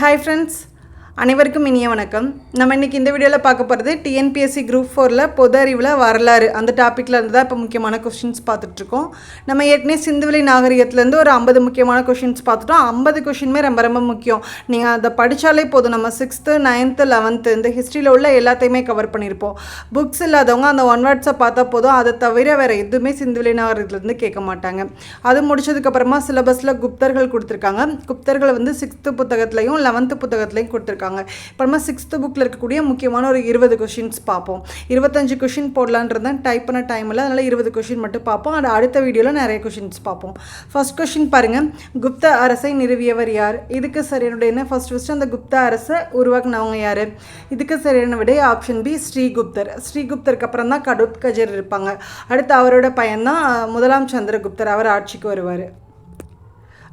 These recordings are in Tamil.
Hi friends, அனைவருக்கும் இனிய வணக்கம். நம்ம இன்றைக்கி இந்த வீடியோவில் பார்க்க போகிறது டிஎன்பிஎஸ்சி குரூப் ஃபோரில் பொது அறிவில் வரலாறு. அந்த டாப்பிக்கில் இருந்து தான் இப்போ முக்கியமான கொஷின்ஸ் பார்த்துட்ருக்கோம். நம்ம ஏற்கனவே சிந்துவெளி நாகரிகத்துலேருந்து ஒரு ஐம்பது முக்கியமான கொஷின்ஸ் பார்த்துட்டோம். ஐம்பது கொஷினுமே ரொம்ப ரொம்ப முக்கியம். நீங்கள் அதை படித்தாலே போதும். நம்ம சிக்ஸ்த்து நைன்த்து லெவன்த்து இந்த ஹிஸ்ட்ரியில் உள்ள எல்லாத்தையுமே கவர் பண்ணியிருப்போம் புக்ஸ் இல்லாதவங்க அந்த ஒன் வேர்ட்ஸை பார்த்தா போதும். அதை தவிர வேறு எதுவுமே சிந்துவெளி நாகரிகத்துலேருந்து கேட்க மாட்டாங்க. அது முடிச்சதுக்கப்புறமா சிலபஸில் குப்தர்கள் கொடுத்துருக்காங்க. குப்தர்களை வந்து சிக்ஸ்த்து புத்தகத்துலையும் லெவன்த்து புத்தகத்துலையும் கொடுத்துருக்காங்க. அப்புறமா சிக்ஸ்த்து புக்கில் இருக்கக்கூடிய முக்கியமான ஒரு இருபது கொஷின்ஸ் பார்ப்போம். இருபத்தஞ்சு கொஷின் போடலான்றதான் டைப் பண்ண டைமில் அதனால் இருபது கொஷின் மட்டும் பார்ப்போம். அது அடுத்த வீடியோவில் நிறைய கொஷின்ஸ் பார்ப்போம். ஃபஸ்ட் கொஷின் பாருங்கள் குப்த அரசை நிறுவியவர் யார்? இதுக்கு சரியான என்ன? ஃபஸ்ட் ஃபஸ்ட்டு அந்த குப்த அரசை உருவாக்குனவங்க யார்? இதுக்கு சரியான விடை ஆப்ஷன் பி ஸ்ரீகுப்தர். ஸ்ரீகுப்தருக்கு அப்புறம் தான் கடுத்கஜர் இருப்பாங்க. அடுத்து அவரோட பையன்தான் முதலாம் சந்திரகுப்தர். அவர் ஆட்சிக்கு வருவார்.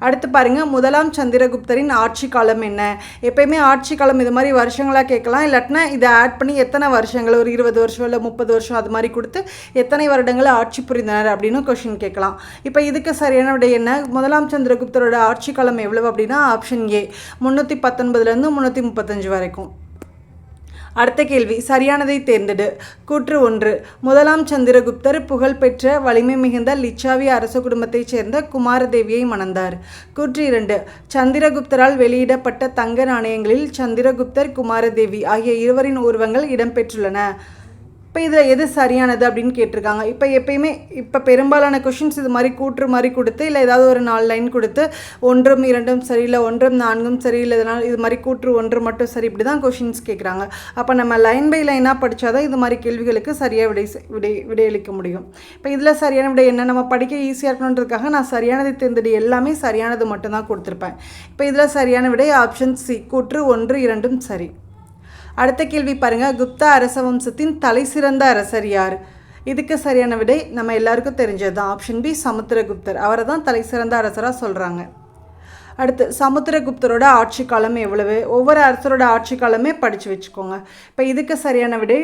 அடுத்து பாருங்க முதலாம் சந்திரகுப்தரின் ஆட்சி காலம் என்ன? எப்பயுமே ஆட்சி காலம் இது மாதிரி வருஷங்களாக கேட்கலாம். இல்லாட்டினா இதை ஆட் பண்ணி எத்தனை வருஷங்கள்? ஒரு இருபது வருஷம் இல்லை முப்பது வருஷம் அது மாதிரி கொடுத்து எத்தனை வருடங்கள் ஆட்சி புரிந்தனர் அப்படின்னு கொஷின் கேட்கலாம். இப்போ இதுக்கு சரியான விட என்ன? முதலாம் சந்திரகுப்தரோட ஆட்சி காலம் எவ்வளவு அப்படின்னா ஆப்ஷன் ஏ முந்நூற்றி பத்தொன்பதுலேருந்து முந்நூற்றி முப்பத்தஞ்சு வரைக்கும். அடுத்த கேள்வி சரியானதை தேர்ந்தெடு. கூற்று ஒன்று முதலாம் சந்திரகுப்தர் புகழ்பெற்ற வலிமை மிகுந்த லிச்சாவி அரச குடும்பத்தைச் சேர்ந்த குமாரதேவியை மணந்தார். கூற்று இரண்டு சந்திரகுப்தரால் வெளியிடப்பட்ட தங்க நாணயங்களில் சந்திரகுப்தர் குமாரதேவி ஆகிய இருவரின் உருவங்கள் இடம்பெற்றுள்ளன. இப்போ இதில் எது சரியானது அப்படின்னு கேட்டிருக்காங்க. இப்போ எப்பயுமே இப்போ பெரும்பாலான கொஷின்ஸ் இது மாதிரி கூற்று மாதிரி கொடுத்து இல்லை ஏதாவது ஒரு நாலு லைன் கொடுத்து ஒன்றும் இரண்டும் சரி இல்லை ஒன்றும் நான்கும் சரி இல்லை இதனால் இது மாதிரி கூற்று ஒன்று மட்டும் சரி இப்படி தான் கொஷின்ஸ் கேட்குறாங்க. அப்போ நம்ம லைன் பை லைனாக படித்தாதான் இது மாதிரி கேள்விகளுக்கு சரியாக விடை விடை விடையளிக்க முடியும். இப்போ இதில் சரியான விடை என்ன? நம்ம படிக்க ஈஸியாக இருக்கணுன்றதுக்காக நான் சரியானதை தேர்ந்தெடு எல்லாமே சரியானது மட்டும்தான் கொடுத்துருப்பேன். இப்போ இதில் சரியான விடை ஆப்ஷன் சி கூற்று ஒன்று இரண்டும் சரி. அடுத்த கேள்வி பாருங்கள் குப்தா அரச வம்சத்தின் தலை சிறந்த அரசர் யார்? இதுக்கு சரியான விடை நம்ம எல்லாருக்கும் தெரிஞ்சது தான் ஆப்ஷன் பி சமுத்திரகுப்தர். அவரை தான் தலை சிறந்த அரசராக சொல்கிறாங்க அடுத்து சமுத்திரகுப்தரோட ஆட்சி காலம் எவ்வளவு? ஒவ்வொரு அரசரோட ஆட்சி காலமே படித்து வச்சுக்கோங்க. இப்போ இதுக்கு சரியான விடை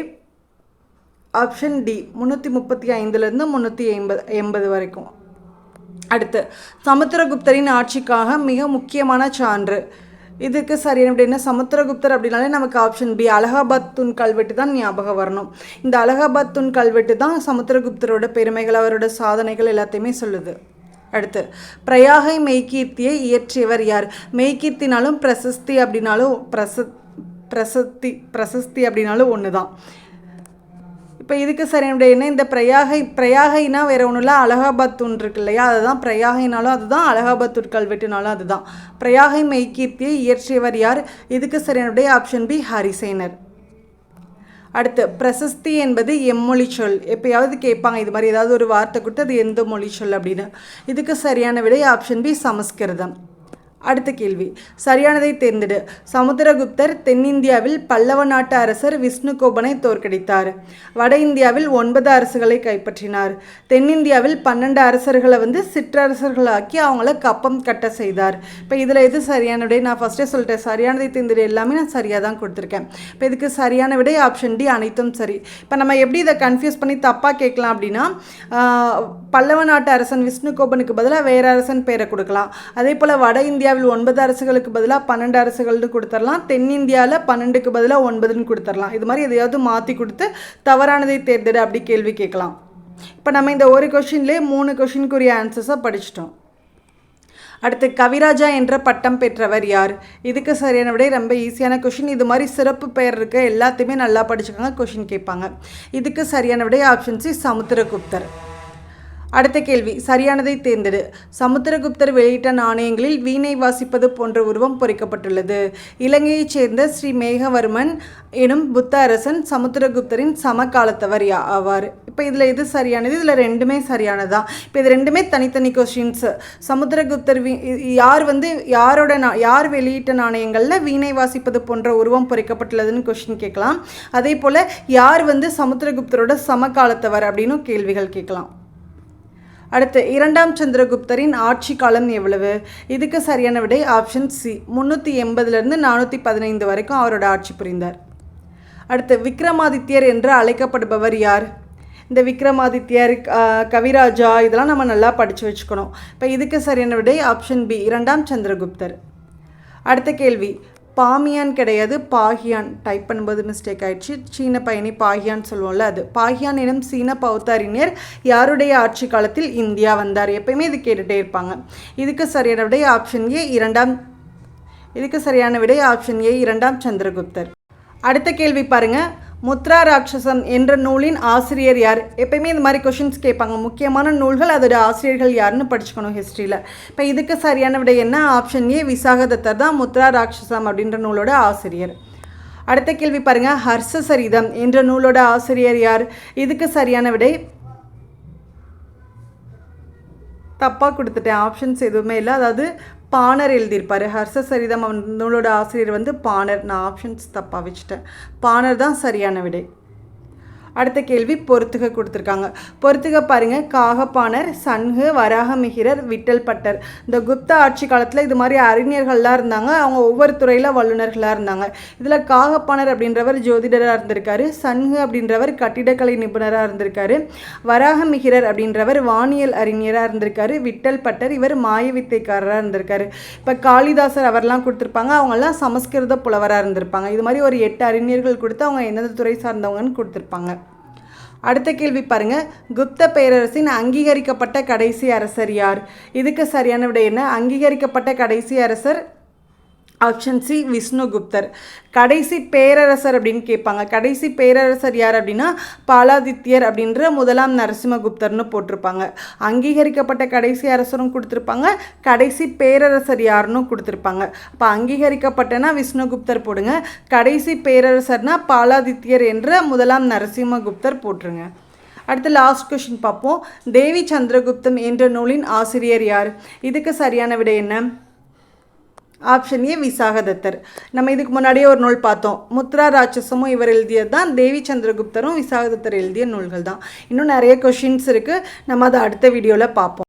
ஆப்ஷன் டி முந்நூற்றி முப்பத்தி ஐந்துலேருந்து முந்நூற்றி எண்பது எண்பது வரைக்கும். அடுத்து சமுத்திரகுப்தரின் ஆட்சிக்காக மிக முக்கியமான சான்று. இதுக்கு சரியான அப்படின்னா சமுத்திரகுப்தர் அப்படின்னாலே நமக்கு ஆப்ஷன் பி அலகாபாத் தூண் கல்வெட்டு தான் ஞாபகம் வரணும். இந்த அலகாபாத் தூண் கல்வெட்டு தான் சமுத்திரகுப்தரோட பெருமைகள் அவரோட சாதனைகள் எல்லாத்தையுமே சொல்லுது. அடுத்து பிரயாகை மெய்கீர்த்தியை இயற்றியவர் யார்? மெய்கீர்த்தினாலும் பிரசஸ்தி அப்படின்னாலும் பிரச பிரசஸ்தி பிரசஸ்தி அப்படின்னாலும் ஒன்று தான் இப்போ இதுக்கு சரியான என்னுடைய இந்த பிரயாகை பிரயாகைனா வேறு ஒன்றும் இல்லை அலகாபாத் தூண் இருக்கு இல்லையா? அதுதான் பிரயாகைனாலும் அதுதான் அலகாபாத் கல்வெட்டுனாலும் அதுதான். பிரயாகை மெய்கீர்த்தியை இயற்றியவர் யார்? இதுக்கு சரியானுடைய ஆப்ஷன் பி ஹரிசேனர். அடுத்து பிரசஸ்தி என்பது எம்மொழி சொல். எப்பயாவது கேட்பாங்க இது மாதிரி ஏதாவது ஒரு வார்த்தை கொடுத்து அது எந்த மொழி சொல் அப்படின்னு. இதுக்கு சரியான விடை ஆப்ஷன் பி சமஸ்கிருதம். அடுத்த கேள்வி. சரியானதை தேர்ந்தெடு. சமுத்திரகுப்தர் தென்னிந்தியாவில் பல்லவ நாட்டு அரசர் விஷ்ணுகோபனை தோற்கடித்தார். வட இந்தியாவில் ஒன்பது அரசுகளை கைப்பற்றினார். தென்னிந்தியாவில் பன்னெண்டு அரசர்களை வந்து சிற்றரசர்களாக்கி அவங்கள கப்பம் கட்ட செய்தார். இப்போ இதில் எது சரியான விடை? நான் ஃபஸ்ட்டே சொல்லிட்டேன். சரியானதை தேர்ந்தெடு எல்லாமே நான் சரியாக தான் கொடுத்துருக்கேன். இப்போ இதுக்கு சரியான விடை ஆப்ஷன் டி அனைத்தும் சரி. இப்போ நம்ம எப்படி இதை கன்ஃபியூஸ் பண்ணி தப்பாக கேட்கலாம் அப்படின்னா பல்லவ நாட்டு அரசன் விஷ்ணுகோபனுக்கு பதிலாக வேற அரசன் பேரை கொடுக்கலாம். அதே போல் வட இந்தியா இந்தியாவில் ஒன்பது அரசுகளுக்கு பதிலாக பன்னெண்டு அரசுகள்னு கொடுத்துடலாம் தென்னிந்தியாவில் பன்னெண்டுக்கு பதிலாக ஒன்பதுன்னு கொடுத்துடலாம் இது மாதிரி எதையாவது மாற்றி கொடுத்து தவறானதை தேர்ந்தெடு அப்படி கேள்வி கேட்கலாம். இப்போ நம்ம இந்த ஒரு கொஷின்லேயே மூணு கொஷினுக்குரிய ஆன்சர்ஸாக படிச்சிட்டோம். அடுத்து கவிராஜா என்ற பட்டம் பெற்றவர் யார்? இதுக்கு சரியான விடை ரொம்ப ஈஸியான கொஷின் இது மாதிரி சிறப்பு பெயர் இருக்க எல்லாத்தையுமே நல்லா படிச்சுக்கோங்க கொஷின் கேட்பாங்க. இதுக்கு சரியான விட ஆப்ஷன் சி சமுத்திரகுப்தர். அடுத்த கேள்வி சரியானதை தேர்ந்தெடு. சமுத்திரகுப்தர் வெளியிட்ட நாணயங்களில் வீணை வாசிப்பது போன்ற உருவம் பொறிக்கப்பட்டுள்ளது. இலங்கையைச் சேர்ந்த ஸ்ரீ மேகவர்மன் எனும் புத்த அரசன் சமுத்திரகுப்தரின் சமகாலத்தவர் யா ஆவார். இப்போ இதில் எது சரியானது? இதில் ரெண்டுமே சரியானதா? இப்போ இது ரெண்டுமே தனித்தனி கொஷின்ஸு சமுத்திரகுப்தர் வீ யார் வந்து யாரோட நா யார் வெளியிட்ட நாணயங்களில் வீணை வாசிப்பது போன்ற உருவம் பொறிக்கப்பட்டுள்ளதுன்னு கொஷின் கேட்கலாம். அதே போல் யார் வந்து சமுத்திரகுப்தரோட சமகாலத்தவர் அப்படின்னு கேள்விகள் கேட்கலாம். அடுத்து இரண்டாம் சந்திரகுப்தரின் ஆட்சி காலம் எவ்வளவு? இதுக்கு சரியான விடை ஆப்ஷன் சி முந்நூற்றி எண்பதுலேருந்து நானூற்றி பதினைந்து வரைக்கும் அவரோட ஆட்சி புரிந்தார். அடுத்து விக்ரமாதித்யர் என்று அழைக்கப்படுபவர் யார்? இந்த விக்ரமாதித்யர் கவிராஜா இதெல்லாம் நம்ம நல்லா படித்து வச்சுக்கணும். இப்போ இதுக்கு சரியான விடை ஆப்ஷன் பி இரண்டாம் சந்திரகுப்தர். அடுத்த கேள்வி. பாமியான் கிடையாது பாகியான். டைப் பண்ணும்போது மிஸ்டேக் ஆயிடுச்சு. சீன பயணி பாகியான் சொல்லுவோம்ல அது. பாகியான் எனும் சீன பௌத்தாரிஞர் யாருடைய ஆட்சி காலத்தில் இந்தியா வந்தார்? எப்பயுமே இது கேட்டுகிட்டே இருப்பாங்க. இதுக்கு சரியான விடை ஆப்ஷன் ஏ இரண்டாம் இதுக்கு சரியான விடை ஆப்ஷன் ஏ இரண்டாம் சந்திரகுப்தர். அடுத்த கேள்வி பாருங்கள் முத்ரா ராட்சசம் என்ற நூலின் ஆசிரியர் யார்? எப்பயுமே இந்த மாதிரி கொஷின்ஸ் கேட்பாங்க. முக்கியமான நூல்கள் அதோட ஆசிரியர்கள் யாருன்னு படிச்சுக்கணும் ஹிஸ்ட்ரியில் இப்போ இதுக்கு சரியான விடை என்ன? ஆப்ஷன் ஏ விசாகதத்தர் தான் முத்ரா ராட்சசம் அப்படின்ற நூலோட ஆசிரியர். அடுத்த கேள்வி பாருங்கள் ஹர்ஷ சரிதம் என்ற நூலோட ஆசிரியர் யார்? இதுக்கு சரியான விடை. தப்பாக கொடுத்துட்டேன். ஆப்ஷன்ஸ் எதுவுமே இல்லை. அதாவது பாணர் எழுதியிருப்பார். ஹர்ஷ சரிதம் நூலோட ஆசிரியர் வந்து பாணர். நான் ஆப்ஷன்ஸ் தப்பாக வச்சுட்டேன். பாணர் தான் சரியான விடை. அடுத்த கேள்வி பொறுத்துக கொடுத்துருக்காங்க. பொறுத்துக பாருங்க காகப்பானர் சன்ஹு வராகமிகிரர் விட்டல் பட்டர். இந்த குப்தா ஆட்சி காலத்தில் இது மாதிரி அறிஞர்கள்லாம் இருந்தாங்க அவங்க ஒவ்வொரு துறையில் வல்லுநர்களாக இருந்தாங்க. இதில் காகப்பானர் அப்படின்றவர் ஜோதிடராக இருந்திருக்காரு சன்ஹு அப்படின்றவர் கட்டிடக்கலை நிபுணராக இருந்திருக்காரு வராகமிகிரர் அப்படின்றவர் வானியல் அறிஞராக இருந்திருக்காரு விட்டல் பட்டர் இவர் மாய வித்தைக்காரராக இருந்திருக்காரு. இப்போ காளிதாசர் அவர்லாம் கொடுத்துருப்பாங்க அவங்கெல்லாம் சமஸ்கிருத புலவராக இருந்திருப்பாங்க. இது மாதிரி ஒரு எட்டு அறிஞர்கள் கொடுத்து அவங்க எந்தெந்த துறை சார்ந்தவங்கன்னு கொடுத்துருப்பாங்க. அடுத்த கேள்வி பாருங்க. குப்த பேரரசின் அங்கீகரிக்கப்பட்ட கடைசி அரசர் யார்? இதுக்கு சரியான விடை என்ன? அங்கீகரிக்கப்பட்ட கடைசி அரசர் ஆப்ஷன் சி விஷ்ணுகுப்தர் கடைசி பேரரசர் அப்படின்னு கேட்பாங்க. கடைசி பேரரசர் யார் அப்படின்னா பாலாதித்யர் அப்படின்ற முதலாம் நரசிம்மகுப்தர்னு போட்டிருப்பாங்க. அங்கீகரிக்கப்பட்ட கடைசி அரசரும் கொடுத்துருப்பாங்க. கடைசி பேரரசர் யாருன்னு கொடுத்துருப்பாங்க. அப்போ அங்கீகரிக்கப்பட்டனா விஷ்ணுகுப்தர் போடுங்க. கடைசி பேரரசர்னா பாலாதித்யர் என்ற முதலாம் நரசிம்மகுப்தர் போட்டுருங்க. அடுத்து லாஸ்ட் கொஷின் பார்ப்போம். தேவி சந்திரகுப்தம் என்ற நூலின் ஆசிரியர் யார்? இதுக்கு சரியான விடை என்ன? ஆப்ஷன் ஏ விசாகதத்தர் நம்ம இதுக்கு முன்னாடியே ஒரு நூல் பார்த்தோம். முத்ரா ராட்சசமும் இவர் எழுதியது தான் தேவி சந்திரகுப்தரும் விசாகதத்தர் எழுதிய நூல்கள் தான் இன்னும் நிறைய கொஷின்ஸ் இருக்குது நம்ம அதை அடுத்த வீடியோவில் பார்ப்போம்.